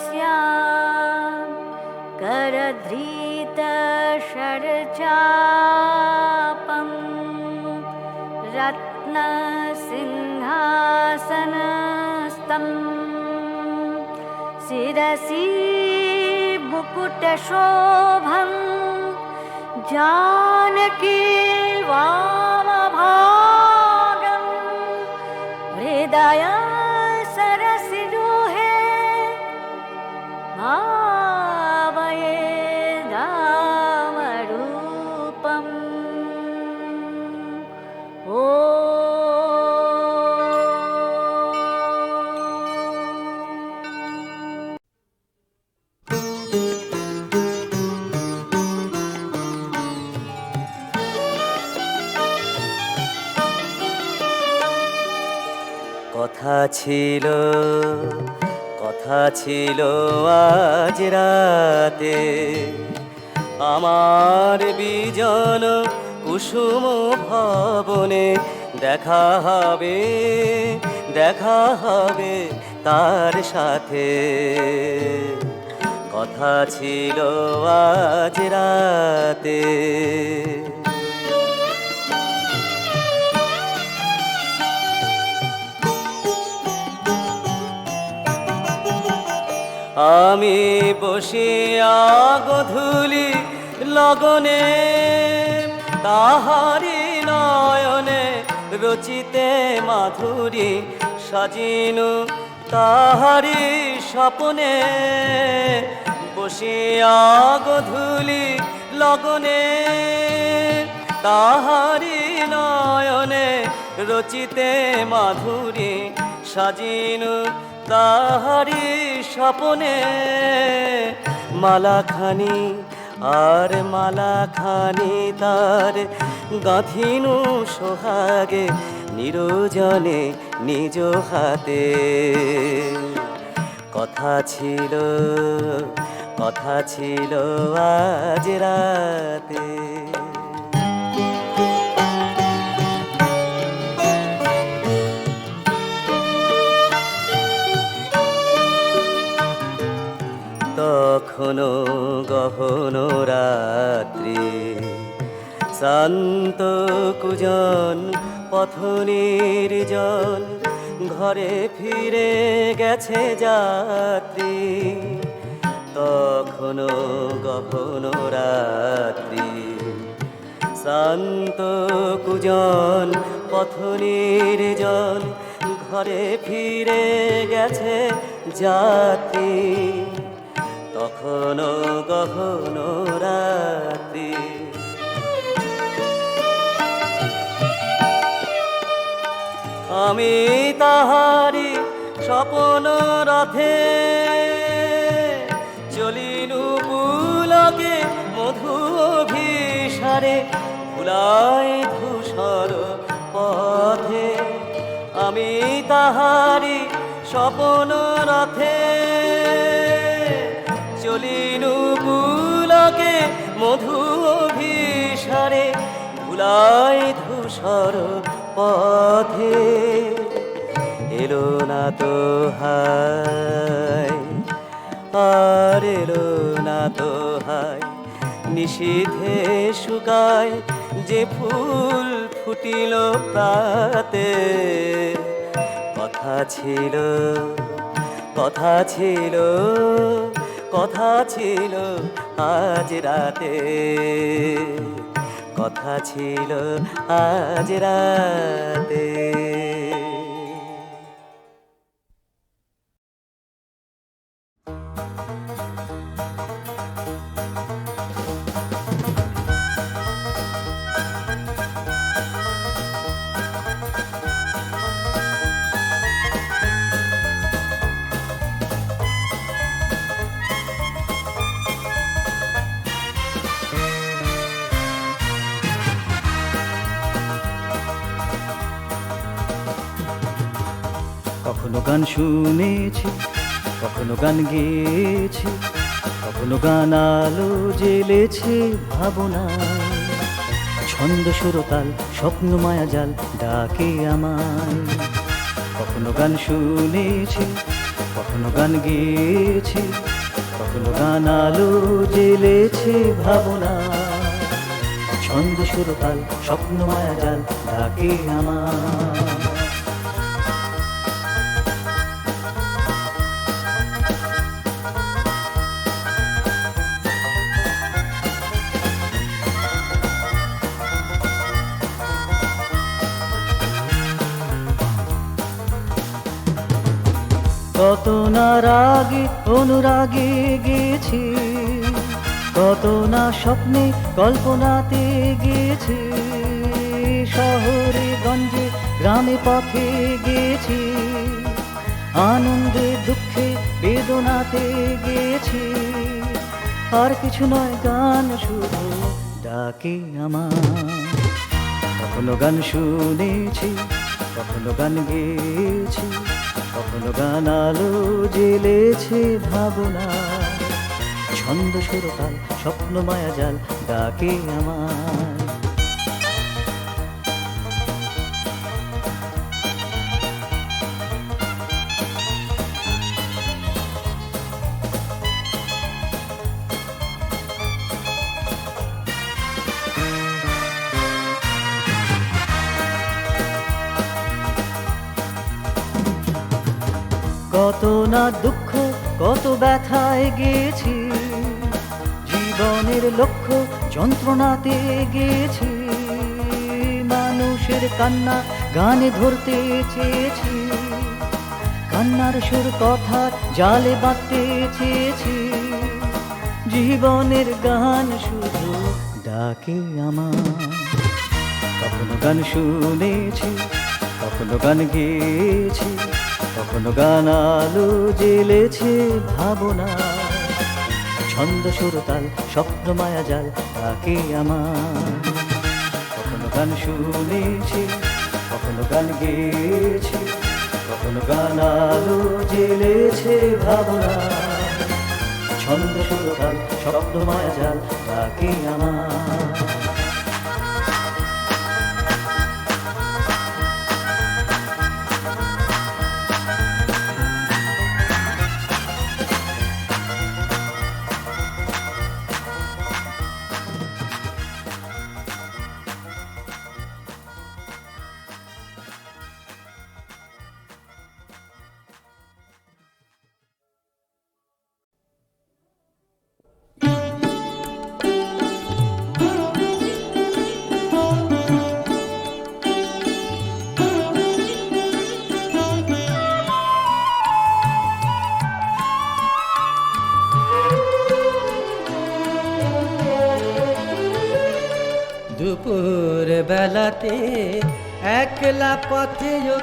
स्या करधृतशर्चापम् रत्नसिंहासनस्तं शिरसि बुपुटशोभं जानकी वामभागं वृदाया ছিল, কথা ছিল আজ রাতে। আমার বিজন কুসুম ভবনে দেখা হবে দেখা হবে তার সাথে। কথা ছিল আজ রাতে। আমি বসিয়া গধূলি লগনে তাহারি নয়নে রচিতে মাধুরী সাজিনু তাহারি স্বপনে। বসিয়া গধূলি লগনে তাহারি নয়নে রচিতে মাধুরী সাজিনু তাহারি স্বপনে। মালাখানি আর মালাখানি তার গাঁথিনু সোহাগে নিরজনে নিজ হাতে। কথা ছিল কথা ছিল আজ রাতে। তখনো গহন রাত্রি। শান্ত কুজন, পথ নির্জন, ঘরে ফিরে গেছে যাত্রী। তখনো গহন রাত্রি। শান্ত কুজন, পথ নির্জন, ঘরে ফিরে গেছে যাত্রী। তখনও কখনো রাত্রি। আমি তাহারি স্বপন রথে চলিনু পুলকে মধু অভিসারে ভুলাই ধূসর পথে। আমি তাহারি স্বপন রথে ভুলাই ধূসর পথে। এলো না তো হায়, আর এলো না তো হায়। নিষিধে শুকায় যে ফুল ফুটিল প্রাতে। কথা ছিল কথা ছিল কথা ছিল আজ রাতে। কথা ছিল আজ রাতে। কখনো গান শুনেছি, কখনো গান গেয়েছি, কখনো গান আলো জেলেছে ভাবনা। ছন্দ সুরতাল, স্বপ্ন মায়া জাল ডাকে আমায়। কখনো গান শুনেছি, কখনো গান গেয়েছি, কখনো গান আলো জেলেছে ভাবনা। ছন্দ সুরতাল, স্বপ্ন মায়া জাল ডাকে আমার রাগে, অনুরাগে গেছি। কত না স্বপ্নে, কল্পনাতে গেছি। শহরে, গঞ্জে, গ্রামে, পথে গেছি। আনন্দে, দুঃখে, বেদনাতে গেছি। আর কিছু নয়, গান শুধু ডাকে আমার। কখনো গান শুনেছি, কখনো গান গেয়েছি। কখনো গান আলো জেলেছে ভাবনা। ছন্দ সুরতাল স্বপ্ন মায়া জাল ডাকে আমার দুঃখ, কত ব্যথায় গেছি জীবনের লক্ষ্য, যন্ত্রণাতে গেছি মানুষের কান্না গানে ধরতে চেয়েছি। কান্নার সুর কথা জালে বাঁধতে চেয়েছি। জীবনের গান শুধু ডাকে আমার। কখনো গান শুনেছি, কখনো গান গেয়েছি। কখনো গান আলো জেলেছে ভাবনা ছন্দ সুরতাল স্বপ্ন মায়া জাল তাকে আমার। কখনো গান শুনেছি, কখনো গান গেয়েছি, কখনো গান আলো জেলেছে ভাবনা ছন্দ সুরতাল স্বপ্ন মায়া জাল তাকে আমার।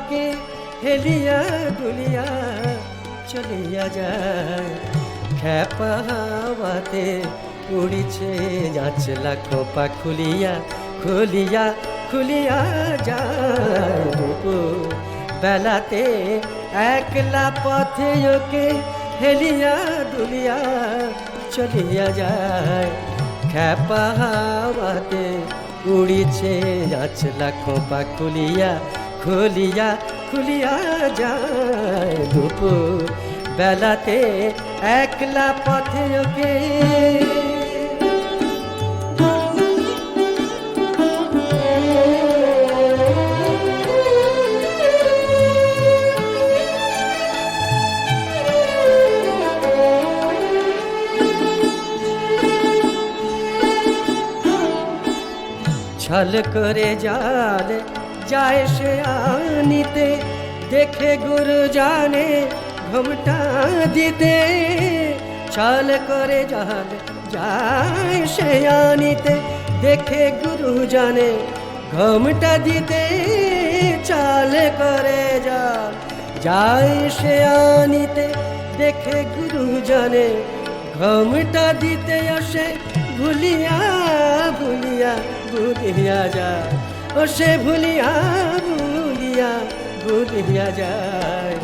ওকে হেলিয়া দুলিয়া চলিয়া যায়। খ্যাপা হাওয়াতে উড়িছে যাচ্ছে লাখো খুলিয়া খুলিয়া খুলিয়া যায়। বেলাতে একলা পথে ওকে হেলিয়া দুলিয়া চলিয়া যায়। খ্যাপা হাওয়াতে উড়িছে যাচ্ছে লাখো খুলিয়া খুলিয়া খুলিয়া যায় দুপুর বেলাতে একলা পথে ওকে ছল করে জাল যায় সে আনিতে, দেখে গুরু জানে ঘুমটা দিতে। ছল করে জাল যায় সে আনিতে, দেখে গুরু জানে ঘুমটা দিতে। চাল করে জাল যায় সে আনিতে, দেখে গুরু জানে ঘমটা দিতে আসে। ভুলিয়া ভুলিয়া ভুলিয়া যায়। ও সে ভুলিয়া ভুলিয়া ভুলিয়া যায়।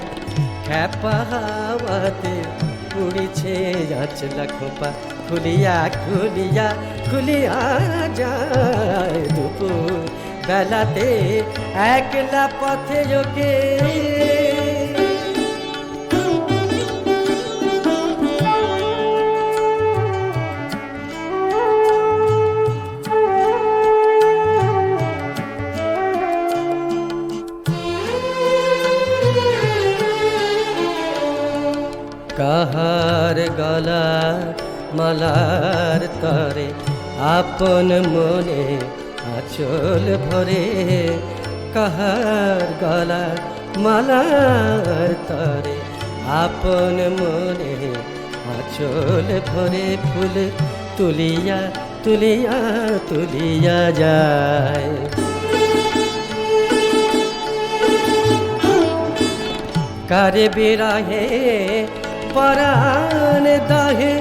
খ্যাপা হাওয়াতে উড়িছে যাচলা খোপা খুলিয়া খুলিয়া খুলিয়া যায় দুপুর বেলাতে। একলা পথে যোগে কাহার গলা মালার তরে আপন মনে আচল ভরে কাহার গলা মালার তরে আপন মনে আচল ভরে ফুল তুলিয়া তুলিয়া তুলিয়া যায় কারে বিরাহে পরাণ দাহে,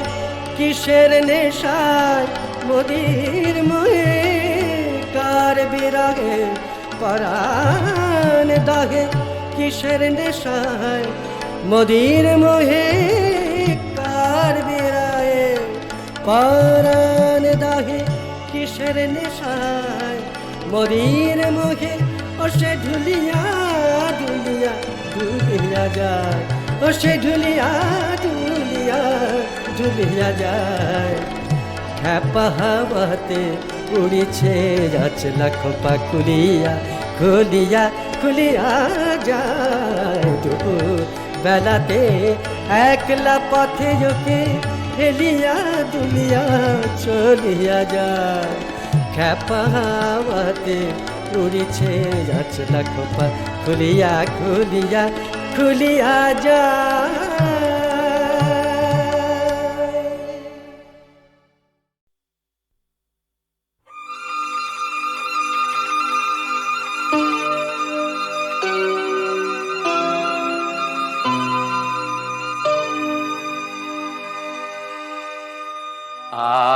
কিসের নেশায় মোদির মোহে? কার বিরাহে পরাণ দাহে, কিসের নেশায় মোদির মোহে? কার বিরাহে পরাণ দাহে, কিসের নেশায় মরির মুখে ও সে ঢুলিয়া ঢুলিয়া ঢুলিয়া যায়। ও সে ঢুলিয়া ঢুলিয়া ঢুলিয়া যায়। খ্যাপা হাওয়াতে উড়িছে যাচ্ছে লাখপা খুলিয়া খুলিয়া খুলিয়া যায়। দুপুর বেলাতে একলা পথে যোকে হেলিয়া, দুলিয়া, চলিয়া যায়। খ্যাপা উড়িছে যাচ্ছে লাখপা খুলিয়া খুলিয়া খুলিয়া যায়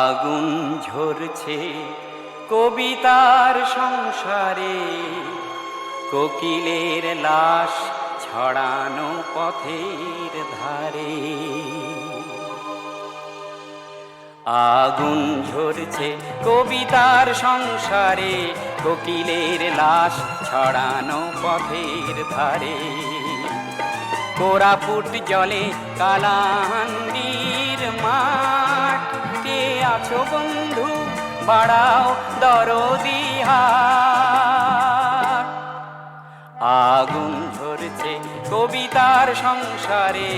আগুন ঝরছে কবিতার সংসারে কোকিলের লাশ পথের ধারে। আগুন ঝরছে কবিতার সংসারে, কোকিলের লাশ ছড়ানো পথের ধারে। কোরাপুট জলে কালাহান্ডির মাঠ, কে আছো বন্ধু, বাড়াও দরদিহার আগুন ধরছে কবিতার সংসারে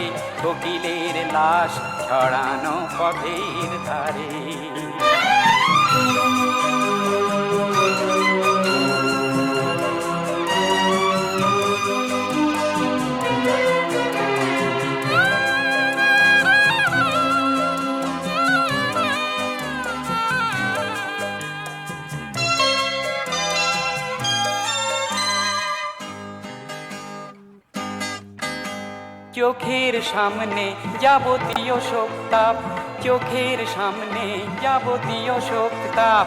কোকিলের লাশ ছড়ানো পথের ধারে। চোখের সামনে যাবতীয় শোকতাপ চোখের সামনে যাবতীয় শোকতাপ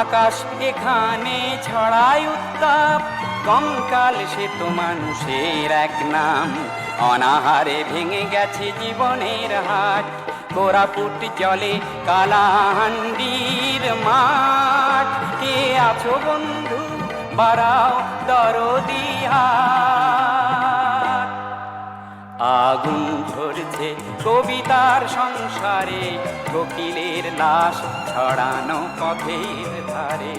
আকাশ এখানে ছড়ায় উত্তাপ, কঙ্কাল সে তো মানুষের এক নাম। অনাহারে ভেঙে গেছে জীবনের হাট, কোরাপুট জলে কালাহান্ডির মাঠ। কে আছো বন্ধু, বাড়াও দরদিহার আগুন ধরছে কবিতার সংসারে, কোকিলের লাশ ছড়ানো পথের ধারে।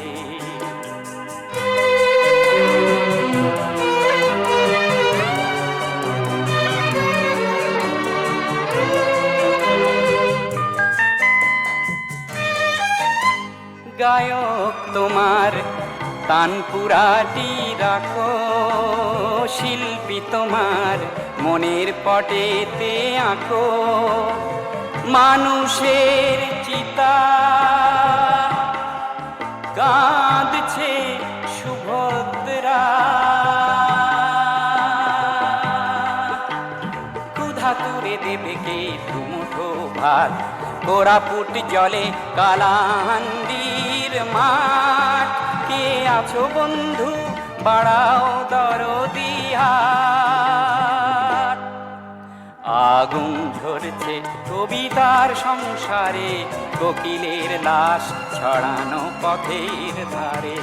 গায়ক তোমার তানপুরাটি রাখো, শিল্পী তোমার মনের পটেতে আঁকো মানুষের চিতা। কাঁদছে সুভদ্রা। ক্ষুধা তুলে দেবে কে দুমুঠো ভাত? কোরাপুট জলে কালাহান্ডির মাঠ। কে আছো বন্ধু, বাড়াও দরদিহার আগুন ঝরছে কবিতার সংসারে কোকিলের লাশ ছড়ানো পথের ধারে।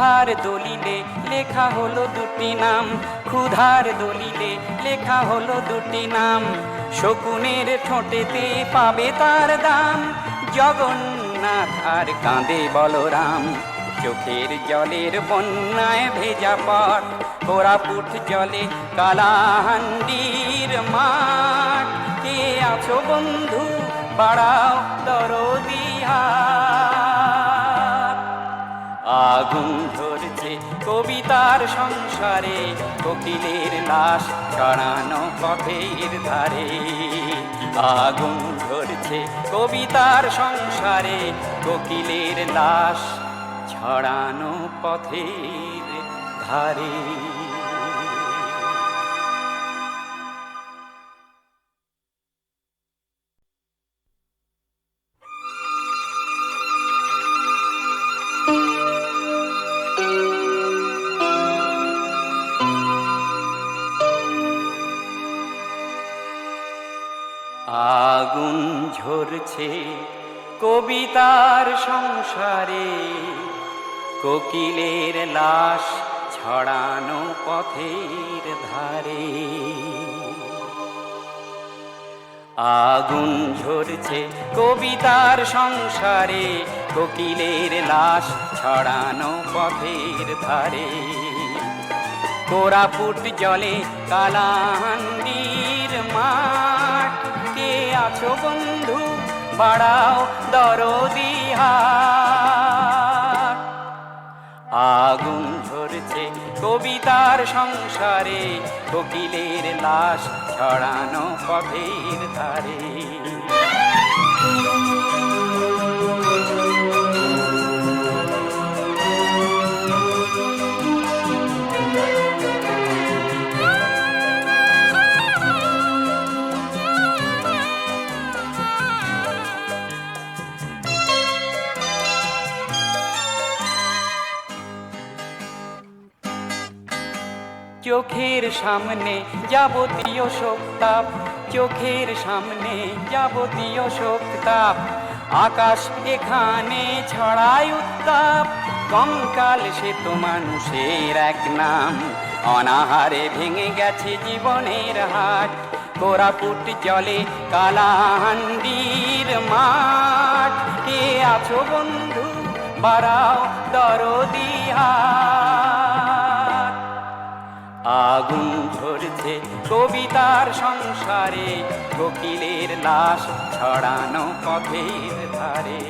ক্ষুধার দলিলে লেখা হলো দুটি নাম। ক্ষুধার দলিলে লেখা হলো দুটি নাম। শকুনের ঠোঁটেতে পাবে তার দাম। জগন্নাথ আর কাঁদে বলরাম। চোখের জলের বন্যায় ভেজা পট কোরাপুট জলে কালাহান্ডির মাঠ। কে আছো বন্ধু, বাড়াও দরদিহা আগুন ধরছে কবিতার সংসারে, কোকিলের লাশ ছড়ানো পথের ধারে। আগুন ধরছে কবিতার সংসারে, কোকিলের লাশ ছড়ানো পথের ধারে। কবিতার সংসারে কোকিলের লাশ ছড়ানো পথের ধারে। আগুন ঝরছে কবিতার সংসারে, কোকিলের লাশ ছড়ানো পথের ধারে। কোরাপুট জলে কালাহান্ডির মাঠ, কে আছো বন্ধু? বাড়াও দরদিহাট আগুন ঝরছে কবিতার সংসারে কোকিলের লাশ ছড়ানো পথের ধারে। চোখের সামনে যাবতীয় শোকতাপ চোখের সামনে যাবতীয় শোকতাপ আকাশ এখানে ছড়ায় উত্তাপ, কঙ্কাল সে তো মানুষের এক নাম। অনাহারে ভেঙে গেছে জীবনের হাট, কোরাপুট জলে কালাহান্ডির মাঠ। কে আছো বন্ধু, বাড়াও দরদিহাট আগুন ঝরছে কবিতার সংসারে কোকিলের লাশ ছড়ানো পথের ধারে।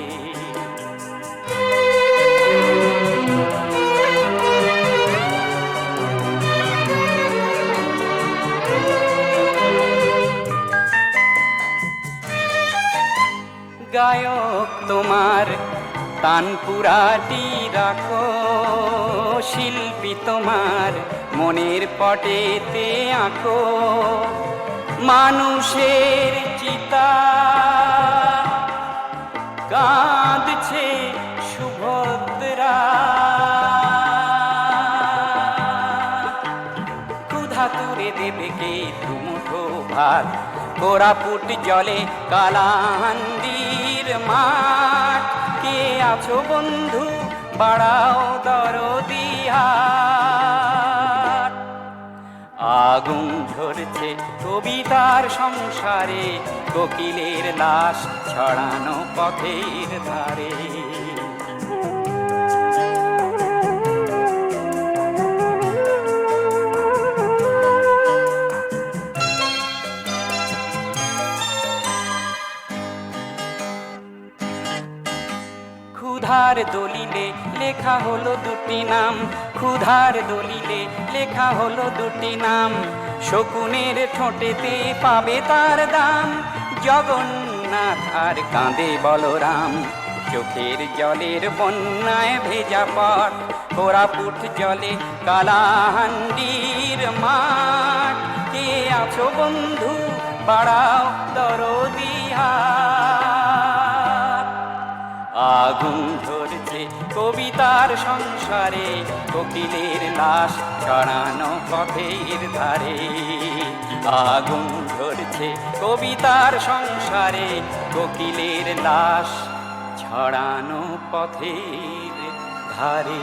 গায়ক তোমার তানপুরাটি রাখো। শিল্পী তোমার মনের পটেতে আঁকো। মানুষের চিতা কাঁদছে সুভদ্রা। ক্ষুধা তুরে দেবে কে দুমুঠো ভাত? কোরাপুট জলে কালাহান্দির মাঠ। কে আছো বন্ধু, বাড়াও আগুন ঝরছে কবিতার সংসারে, কোকিলের লাশ ছড়ানো পথের ধারে। ক্ষুধার দলিলে লেখা হলো দুটি নাম। ক্ষুধার দলিলে লেখা হলো দুটি নাম। শকুনের ঠোঁটেতে পাবে তার দাম। জগন্নাথ আর কাঁদে বলরাম। চোখের জলের বন্যায় ভেজা পট কোরাপুট জলে কালাহান্ডির মাঠ। কে আছো বন্ধু? বাড়াও দরদিহার আগুন কবিতার সংসারে, কোকিলের লাশ ছড়ানো পথের ধারে। আগুন ধরছে কবিতার সংসারে, কোকিলের লাশ ছড়ানো পথের ধারে।